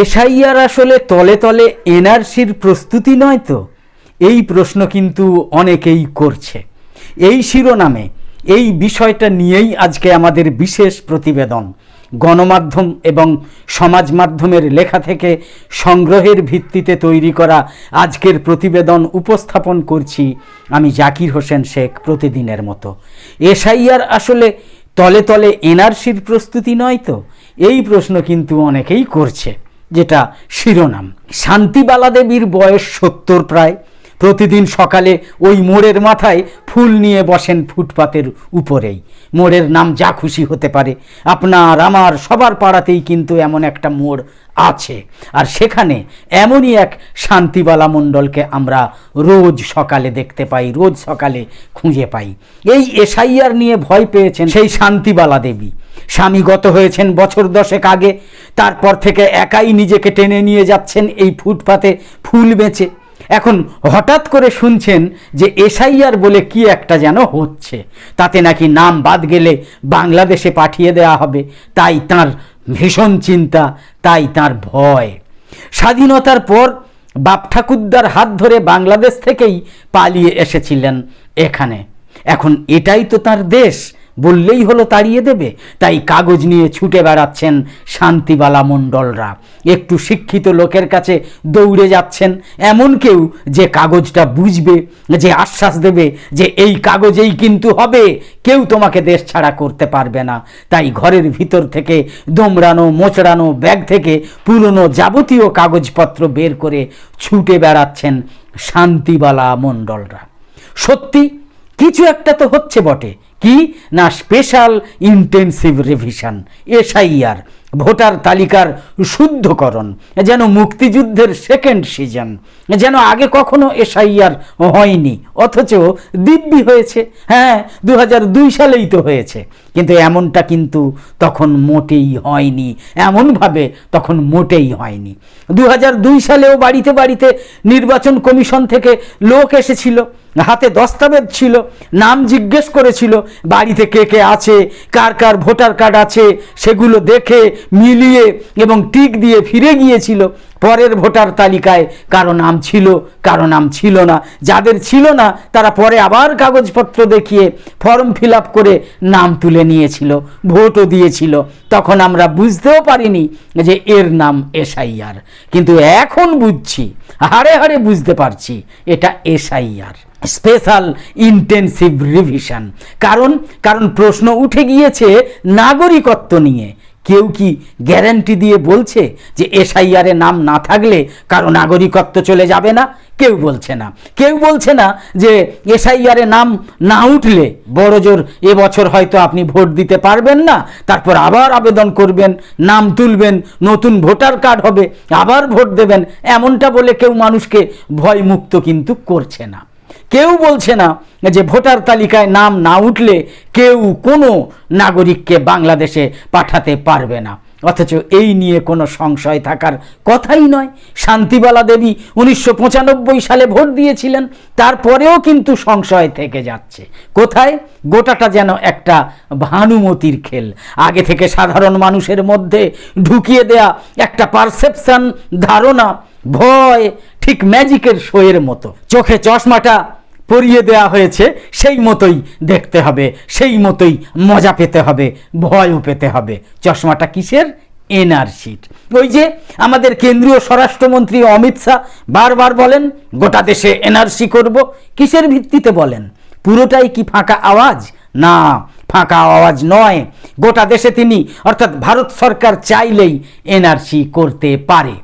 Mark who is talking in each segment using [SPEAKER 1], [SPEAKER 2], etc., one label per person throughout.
[SPEAKER 1] SIR আসলে তলে তলে এনআরসির প্রস্তুতি নয় তো? এই প্রশ্ন কিন্তু অনেকেই করছে। এই শিরোনামে, এই বিষয়টা নিয়েই আজকে আমাদের বিশেষ প্রতিবেদন। গণমাধ্যম এবং সমাজ মাধ্যমের লেখা থেকে সংগ্রহের ভিত্তিতে তৈরি করা আজকের প্রতিবেদন উপস্থাপন করছি আমি জাকির হোসেন শেখ প্রতিদিনের মতো। এসআইআর আসলে তলে তলে এনআরসির প্রস্তুতি নয় তো? এই প্রশ্ন কিন্তু অনেকেই করছে। যেটা শিরোনাম। শান্তিবালা দেবীর বয়স সত্তর প্রায়। প্রতিদিন সকালে ওই মোড়ের মাথায় ফুল নিয়ে বসেন ফুটপাতের উপরেই। মোড়ের নাম যা খুশি হতে পারে। আপনার, আমার, সবার পাড়াতেই কিন্তু এমন একটা মোড় আছে। আর সেখানে এমনই এক শান্তিবালা মণ্ডলকে আমরা রোজ সকালে দেখতে পাই, রোজ সকালে খুঁজে পাই। এই এসআইআর নিয়ে ভয় পেয়েছেন সেই শান্তিবালা দেবী। স্বামী গত হয়েছেন বছর দশেক আগে। তারপর থেকে একাই নিজেকে টেনে নিয়ে যাচ্ছেন এই ফুটপাতে ফুল বেচে। এখন হঠাৎ করে শুনছেন যে এসআইআর বলে কি একটা যেন হচ্ছে। তাতে নাকি নাম বাদ গেলে বাংলাদেশে পাঠিয়ে দেওয়া হবে। তাই তার ভীষণ চিন্তা, তাই তার ভয়। স্বাধীনতার পর বাপ ঠাকুরদার হাত ধরে বাংলাদেশ থেকেই পালিয়ে এসেছিলেন এখানে। এখন এটাই তো তার দেশ। বললেই হলো তাড়িয়ে দেবে। তাই কাগজ নিয়ে ছুটে বেড়াচ্ছেন শান্তিবালা মণ্ডলরা। একটু শিক্ষিত লোকের কাছে দৌড়ে যাচ্ছেন। এমন কেউ যে কাগজটা বুঝবে, যে আশ্বাস দেবে, যে এই কাগজেই কিন্তু হবে। কেউ তোমাকে দেশ ছাড়া করতে পারবে না। তাই ঘরের ভিতর থেকে দোমড়ানো, মোচড়ানো ব্যাগ থেকে পুরনো যাবতীয় কাগজপত্র বের করে ছুটে বেড়াচ্ছেন শান্তিবালা মণ্ডলরা। সত্যি কিছু একটা তো হচ্ছে বটে। কি? না special intensive revision SIR voter তালিকার শুদ্ধকরণ, যেন মুক্তিযুদ্ধের সেকেন্ড সিজন যেন আগে কখনো এসআইআর হয়নি, অথচ দিব্যি হয়েছে। হ্যাঁ দু সালেই তো হয়েছে। কিন্তু এমনটা কিন্তু তখন মোটেই হয়নি, এমনভাবে তখন মোটেই হয়নি। দু সালেও বাড়িতে বাড়িতে নির্বাচন কমিশন থেকে লোক এসেছিল। হাতে দস্তাবেজ ছিল, নাম জিজ্ঞেস করেছিল, বাড়িতে কে কে আছে, কার কার ভোটার কার্ড আছে, সেগুলো দেখে, মিলিয়ে এবং টিক দিয়ে ফিরে গিয়েছিল। পরের ভোটার তালিকায় কারও নাম ছিল, কারও নাম ছিল না। যাদের ছিল না, তারা পরে আবার কাগজপত্র দেখিয়ে ফর্ম ফিল করে নাম তুলে নিয়েছিল, ভোটও দিয়েছিল। তখন আমরা বুঝতেও পারিনি যে এর নাম এসআইআর। কিন্তু এখন বুঝছি, হাড়ে হাড়ে বুঝতে পারছি, এটা এসআইআর। Special intensive revision. কারণ কারণ প্রশ্ন উঠে গিয়েছে নাগরিকত্ব নিয়ে। কেউ কি গ্যারান্টি দিয়ে বলছে যে এসআইআরে নাম না থাকলে কারও নাগরিকত্ব চলে যাবে না? কেউ বলছে না। কেউ বলছে না যে এসআইআরে নাম না উঠলে বড় জোর এবছর হয়তো আপনি ভোট দিতে পারবেন না। তারপর আবার আবেদন করবেন, নাম তুলবেন, নতুন ভোটার কার্ড হবে, আবার ভোট দেবেন। এমনটা বলে কেউ মানুষকে ভয়মুক্ত কিন্তু করছে না। কেউ বলছে না যে ভোটার তালিকায় নাম না উঠলে কেউ কোনো নাগরিককে বাংলাদেশে পাঠাতে পারবে না। অথচ এই নিয়ে কোনো সংশয় থাকার কথাই নয়। শান্তিবালা দেবী উনিশশো পঁচানব্বই সালে ভোট দিয়েছিলেন, তারপরেও কিন্তু সংশয় থেকে যাচ্ছে। কোথায়? গোটাটা যেন একটা ভানুমতির খেল। আগে থেকে সাধারণ মানুষের মধ্যে ঢুকিয়ে দেয়া একটা পারসেপশন ধারণা, ভয় ঠিক ম্যাজিকের শোয়ের মতো। চোখে চশমাটা পরিয়ে দেওয়া হয়েছে, সেই মতোই দেখতে হবে, সেই মতোই মজা পেতে হবে, ভয়ও পেতে হবে। চশমাটা কিসের? এনআরসিট ওই যে আমাদের কেন্দ্রীয় স্বরাষ্ট্রমন্ত্রী অমিত শাহ বারবার বলেন, গোটা দেশে এনআরসি করব। কিসের ভিত্তিতে বলেন? পুরোটাই কি ফাঁকা আওয়াজ? না, ফাঁকা আওয়াজ নয়। গোটা দেশে তিনি, অর্থাৎ ভারত সরকার চাইলেই এনআরসি করতে পারে।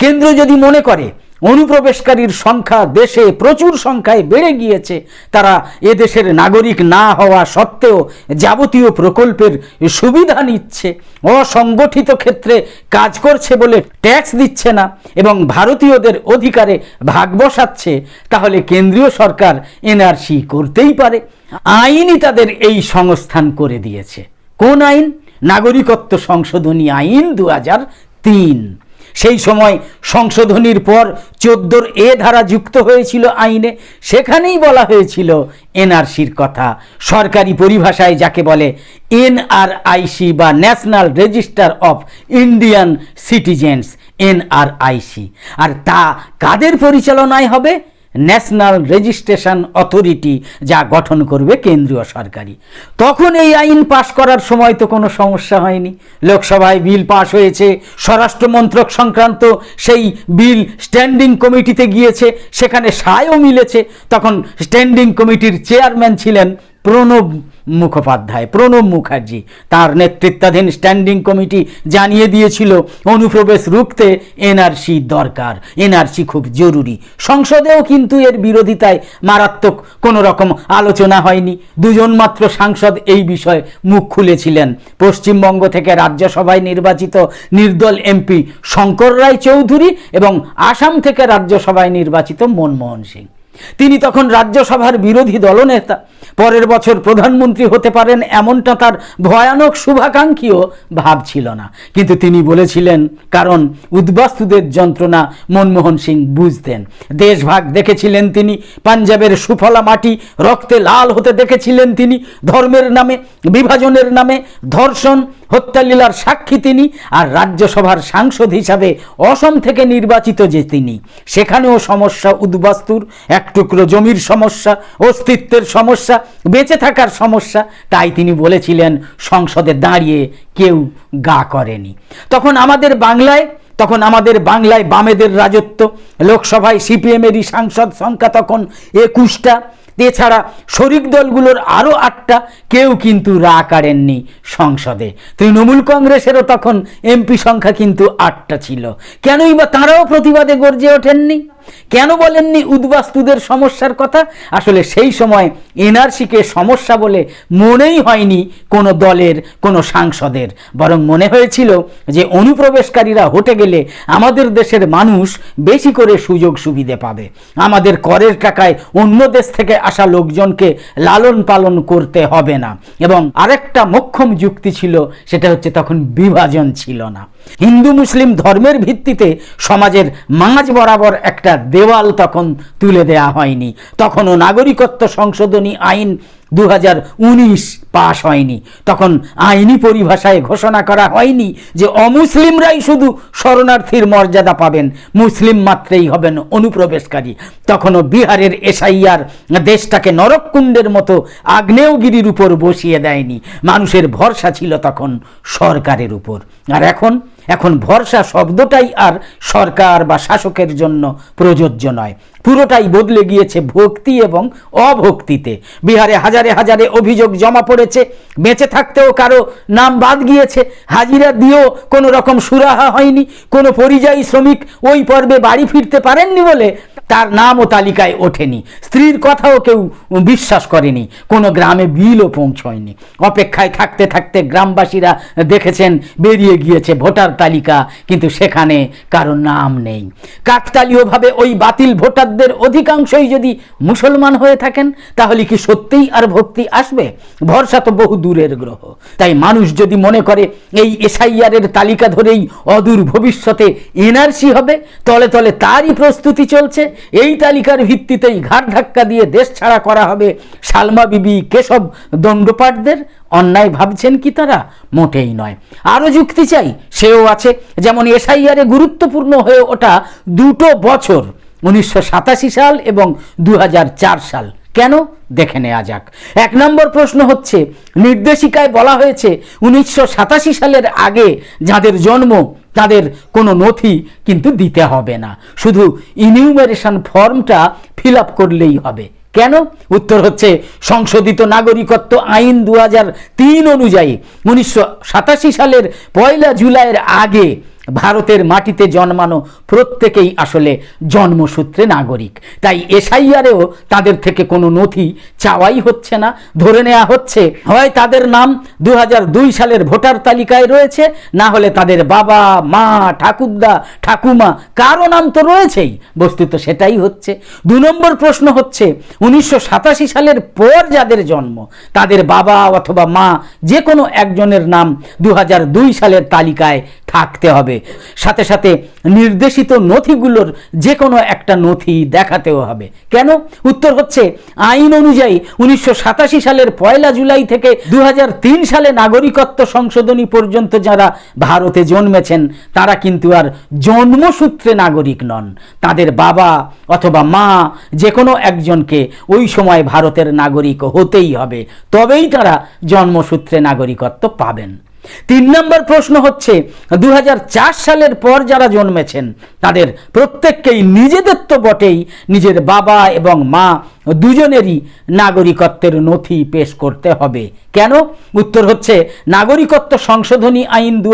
[SPEAKER 1] কেন্দ্র যদি মনে করে অনুপ্রবেশকারীর সংখ্যা দেশে প্রচুর সংখ্যায় বেড়ে গিয়েছে। তারা এদেশের নাগরিক না হওয়া সত্ত্বেও যাবতীয় প্রকল্পের সুবিধা নিচ্ছে। অসংগঠিত ক্ষেত্রে কাজ করছে বলে ট্যাক্স দিচ্ছে না এবং ভারতীয়দের অধিকারে ভাগ বসাচ্ছে। তাহলে কেন্দ্রীয় সরকার এনআরসি করতেই পারে। আইনই তাদের এই সংস্থান করে দিয়েছে। কোন আইন? নাগরিকত্ব সংশোধনী আইন দু তিন। সেই সময় সংশোধনীর পর চোদ্দোর এ ধারা যুক্ত হয়েছিল আইনে। সেখানেই বলা হয়েছিল এনআরসির কথা। সরকারি পরিভাষায় যাকে বলে এনআরআইসি বা national register of Indian citizens, NRIC. আর তা কাদের পরিচালনায় হবে? ন্যাশনাল রেজিস্ট্রেশন অথরিটি যা গঠন করবে কেন্দ্রীয় সরকারি তখন এই আইন পাশ করার সময় তো কোনো সমস্যা হয়নি। লোকসভায় বিল পাশ হয়েছে, স্বরাষ্ট্র মন্ত্রক সংক্রান্ত সেই বিল স্ট্যান্ডিং কমিটিতে গিয়েছে, সেখানে সায়ও মিলেছে। তখন স্ট্যান্ডিং কমিটির চেয়ারম্যান ছিলেন প্রণব মুখোপাধ্যায়, প্রণব মুখার্জি। তার নেতৃত্বাধীন স্ট্যান্ডিং কমিটি জানিয়ে দিয়েছিল, অনুপ্রবেশ রুখতে এনআরসি দরকার। এনআরসি খুব জরুরি। সংসদেও কিন্তু এর বিরোধিতায় মারাত্মক কোনো রকম আলোচনা হয়নি। দুজন মাত্র সাংসদ এই বিষয়ে মুখ খুলেছিলেন। পশ্চিমবঙ্গ থেকে রাজ্যসভায় নির্বাচিত নির্দল এমপি শঙ্কর রায় চৌধুরী এবং আসাম থেকে রাজ্যসভায় নির্বাচিত মনমোহন সিং। তিনি তখন রাজ্যসভার বিরোধী দলনেতা। পরের বছর প্রধানমন্ত্রী হতে পারেন এমনটা তার ভয়ানক শুভাকাঙ্ক্ষীও ভাবছিল না। কিন্তু তিনি বলেছিলেন, কারণ উদ্বাস্তুদের যন্ত্রণা মনমোহন সিং বুঝতেন। দেশভাগ দেখেছিলেন তিনি, পাঞ্জাবের সুফলা মাটি রক্তে লাল হতে দেখেছিলেন তিনি, ধর্মের নামে, বিভাজনের নামে, ধর্ষণ হত্যালীলার সাক্ষী তিনি আর রাজ্যসভার সাংসদ হিসাবে অসম থেকে নির্বাচিত যে তিনি। সেখানেও সমস্যা উদ্বাস্তুর, এক টুকরো জমির সমস্যা, অস্তিত্বের সমস্যা, বেঁচে থাকার সমস্যা, তাই তিনি বলেছিলেন, সংসদে দাঁড়িয়ে কেউ গা করেনি। তখন আমাদের বাংলায়, তখন আমাদের বাংলায় বামেদের রাজত্ব, লোকসভায় সিপিএমেরই সাংসদ সংখ্যা তখন একুশটা এছাড়া শরিক দলগুলোর আরও আটটা কেউ কিন্তু রা কাড়েননি সংসদে। তৃণমূল কংগ্রেসেরও তখন এমপি সংখ্যা কিন্তু আটটা ছিল। কেনই বা তাঁরাও প্রতিবাদে গর্জে ওঠেননি? কেন বলেননি উদ্বাস্তুদের সমস্যার কথা? আসলে সেই সময় এনআরসিকে সমস্যা বলে মনেই হয়নি কোনো দলের, কোনো সাংসদের। বরং মনে হয়েছিল যে অনুপ্রবেশকারীরা হটে গেলে আমাদের দেশের মানুষ বেশি করে সুযোগ সুবিধে পাবে। আমাদের করের টাকায় অন্য দেশ থেকে আসা লোকজনকে লালন পালন করতে হবে না। এবং আরেকটা মোক্ষম যুক্তি ছিল, সেটা হচ্ছে তখন বিভাজন ছিল না। হিন্দু মুসলিম ধর্মের ভিত্তিতে সমাজের মাঝ বরাবর একটা দেওয়াল তখন তুলে দেয়া হয়নি। তখনও নাগরিকত্ব সংশোধনী আইন দু হাজার উনিশ পাশ হয়নি। তখন আইনি পরিভাষায় ঘোষণা করা হয়নি যে অমুসলিমরাই শুধু শরণার্থীর মর্যাদা পাবেন, মুসলিম মাত্রেই হবেন অনুপ্রবেশকারী। তখনও বিহারের এসআইআর দেশটাকে নরককুণ্ডের মতো আগ্নেয়গিরির উপর বসিয়ে দেয়নি। মানুষের ভরসা ছিল তখন সরকারের উপর। আর এখন এখন ভরসা শব্দটাই আর সরকার বা শাসকের জন্য প্রযোজ্য নয়। পুরোটাই বদলে গিয়েছে ভক্তি এবং অভক্তিতে। বিহারে হাজারে হাজারে অভিযোগ জমা পড়েছে, বেঁচে থাকতেও কারও নাম বাদ গিয়েছে, হাজিরা দিয়েও কোনো রকম সুরাহা হয়নি, কোনো পরিযায়ী শ্রমিক ওই পর্বে বাড়ি ফিরতে পারেননি বলে তার নামও তালিকায় ওঠেনি। স্ত্রীর কথাও কেউ বিশ্বাস করেনি। কোনো গ্রামে বিলও পৌঁছয়নি। অপেক্ষায় থাকতে থাকতে গ্রামবাসীরা দেখেছেন, বেরিয়ে গিয়েছে ভোটার তালিকা, কিন্তু সেখানে কারও নাম নেই। কাকতালীয়ভাবে ওই বাতিল ভোটারদের অধিকাংশই যদি মুসলমান হয়ে থাকেন, তাহলে কি সত্যিই আর ভক্তি আসবে? ভরসা তো বহু দূরের গ্রহ। তাই মানুষ যদি মনে করে এই এসআইআরের তালিকা ধরেই অদূর ভবিষ্যতে এনআরসি হবে, তলে তলে তারই প্রস্তুতি চলছে। এই তালিকার ভিত্তিতেই ঘাট ধাক্কা দিয়ে দেশ ছাড়া করা হবে সালমা বিবি, কেশব দণ্ডপাটদের অন্যায় ভাবছেন কি তারা? মোটেই নয়। আরও যুক্তি চাই, সেও আছে। যেমন এসআইআরে গুরুত্বপূর্ণ হয়ে ওঠা দুটো বছর, উনিশশো সাতাশি সাল এবং দু হাজার চার সাল। কেন? দেখে নেওয়া যাক। এক নম্বর প্রশ্ন হচ্ছে, নির্দেশিকায় বলা হয়েছে, উনিশশো সাতাশি সালের আগে যাদের জন্ম তাদের কোনো নথি কিন্তু দিতে হবে না। শুধু ইনিউমারেশন ফর্মটা ফিল আপ করলেই হবে। কেন? উত্তর হচ্ছে সংশোধিত নাগরিকত্ব আইন দু অনুযায়ী উনিশশো সাতাশি সালের পয়লা জুলাইয়ের আগে ভারতের মাটিতে জন্মানো প্রত্যেকেই আসলে জন্মসূত্রে নাগরিক। তাই এসআইআরেও তাদের থেকে কোনো নথি চাওয়াই হচ্ছে না, ধরে নেওয়া হচ্ছে, হয় তাদের নাম দু হাজার দুই সালের ভোটার তালিকায় রয়েছে, না হলে তাদের বাবা, মা, ঠাকুরদা, ঠাকুমা, কারও নাম তো রয়েছেই। বস্তুত সেটাই হচ্ছে। দু নম্বর প্রশ্ন হচ্ছে, উনিশশো সাতাশি সালের পর যাদের জন্ম, তাদের বাবা অথবা মা, যে কোনো একজনের নাম দু হাজার দুই সালের তালিকায় থাকতে হবে। সাথে সাথে নির্দেশিত নথিগুলোর যে কোনো একটা নথি দেখাতেও হবে। কেন? উত্তর হচ্ছে, আইন অনুযায়ী উনিশশো সাতাশি সালের পয়লা জুলাই থেকে দু হাজার তিন সালে নাগরিকত্ব সংশোধনী পর্যন্ত যারা ভারতে জন্মেছেন, তারা কিন্তু আর জন্মসূত্রে নাগরিক নন। তাদের বাবা অথবা মা যে কোনো একজনকে ওই সময় ভারতের নাগরিক হতেই হবে। তবেই তারা জন্মসূত্রে নাগরিকত্ব পাবেন। তিন নম্বর প্রশ্ন হচ্ছে দু হাজার চার সালের পর যারা জন্মেছেন, তাদের প্রত্যেককেই নিজেদের তো বটেই নিজের বাবা এবং মা দুজনেরই নাগরিকত্বের নথি পেশ করতে হবে। কেন? উত্তর হচ্ছে, নাগরিকত্ব সংশোধনী আইন দু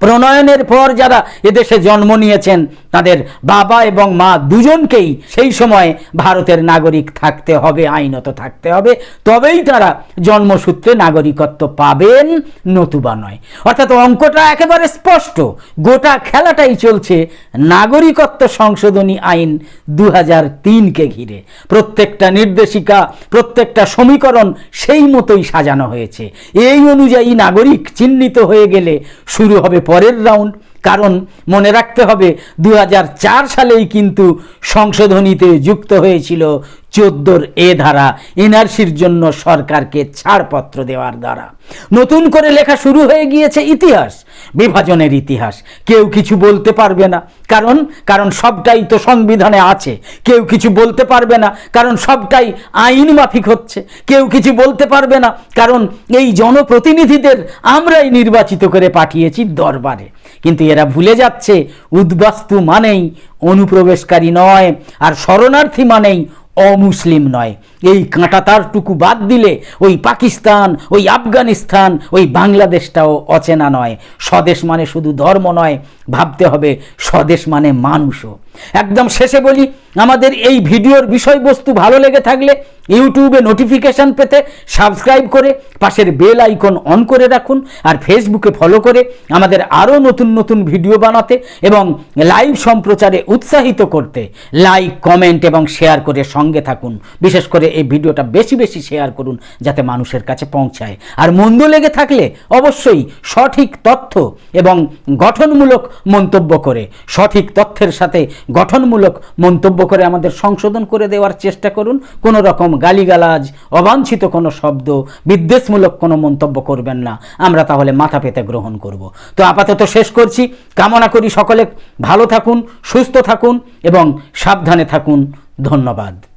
[SPEAKER 1] প্রণয়নের পর যারা এদেশে জন্ম নিয়েছেন, তাদের বাবা এবং মা দুজনকেই সেই সময় ভারতের নাগরিক থাকতে হবে, আইনত থাকতে হবে। তবেই তারা জন্মসূত্রে নাগরিকত্ব পাবেন, নতুবা নয়। অর্থাৎ অঙ্কটা একেবারে স্পষ্ট। গোটা খেলাটাই চলছে নাগরিকত্ব সংশোধনী আইন দু হাজার তিনকে ঘিরে। প্রত্যেকটা নির্দেশিকা, প্রত্যেকটা সমীকরণ সেই মতোই সাজানো হয়েছে। এই অনুযায়ী নাগরিক চিহ্নিত হয়ে গেলে শুরু হবে পরের রাউন্ড কারণ মনে রাখতে হবে দু হাজার চার সালেই কিন্তু সংশোধনীতে যুক্ত হয়েছিল চোদ্দোর এ ধারা, এনআরসির জন্য সরকারকে ছাড়পত্র দেওয়ার দ্বারা। নতুন করে লেখা শুরু হয়ে গিয়েছে ইতিহাস, বিভাজনের ইতিহাস। কেউ কিছু বলতে পারবে না, কারণ কারণ সবটাই তো সংবিধানে আছে। কেউ কিছু বলতে পারবে না, কারণ সবটাই আইন মাফিক হচ্ছে। কেউ কিছু বলতে পারবে না, কারণ এই জনপ্রতিনিধিদের আমরাই নির্বাচিত করে পাঠিয়েছি দরবারে। কিন্তু এরা ভুলে যাচ্ছে, উদ্বাস্তু মানেই অনুপ্রবেশকারী নয় আর শরণার্থী মানেই অমুসলিম নয়। এই কাঁটাতারটুকু বাদ দিলে ওই পাকিস্তান, ওই আফগানিস্তান, ওই বাংলাদেশটাও অচেনা নয়। স্বদেশ মানে শুধু ধর্ম নয়, ভাবতে হবে স্বদেশ মানে মানুষও। একদম শেষে বলি, আমাদের এই ভিডিওর বিষয়বস্তু ভালো লেগে থাকলে ইউটিউবে নোটিফিকেশান পেতে সাবস্ক্রাইব করে পাশের বেল আইকন অন করে রাখুন আর ফেসবুকে ফলো করে আমাদের আরও নতুন নতুন ভিডিও বানাতে এবং লাইভ সম্প্রচারে উৎসাহিত করতে লাইক কমেন্ট এবং শেয়ার করে সঙ্গে থাকুন। বিশেষ করে এই ভিডিওটা বেশি বেশি শেয়ার করুন যাতে মানুষের কাছে পৌঁছায়। আর মন্দ লেগে থাকলে অবশ্যই সঠিক তথ্য এবং গঠনমূলক মন্তব্য করে সঠিক তথ্যের সাথে গঠনমূলক মন্তব্য করে আমাদের সংশোধন করে দেওয়ার চেষ্টা করুন। কোনো রকম গালিগালাজ, অবাঞ্ছিত কোনো শব্দ, বিদ্বেষমূলক কোনো মন্তব্য করবেন না। আমরা তাহলে মাথা পেতে গ্রহণ করব। তো আপাতত শেষ করছি। কামনা করি সকলে। ভালো থাকুন, সুস্থ থাকুন এবং সাবধানে থাকুন। ধন্যবাদ।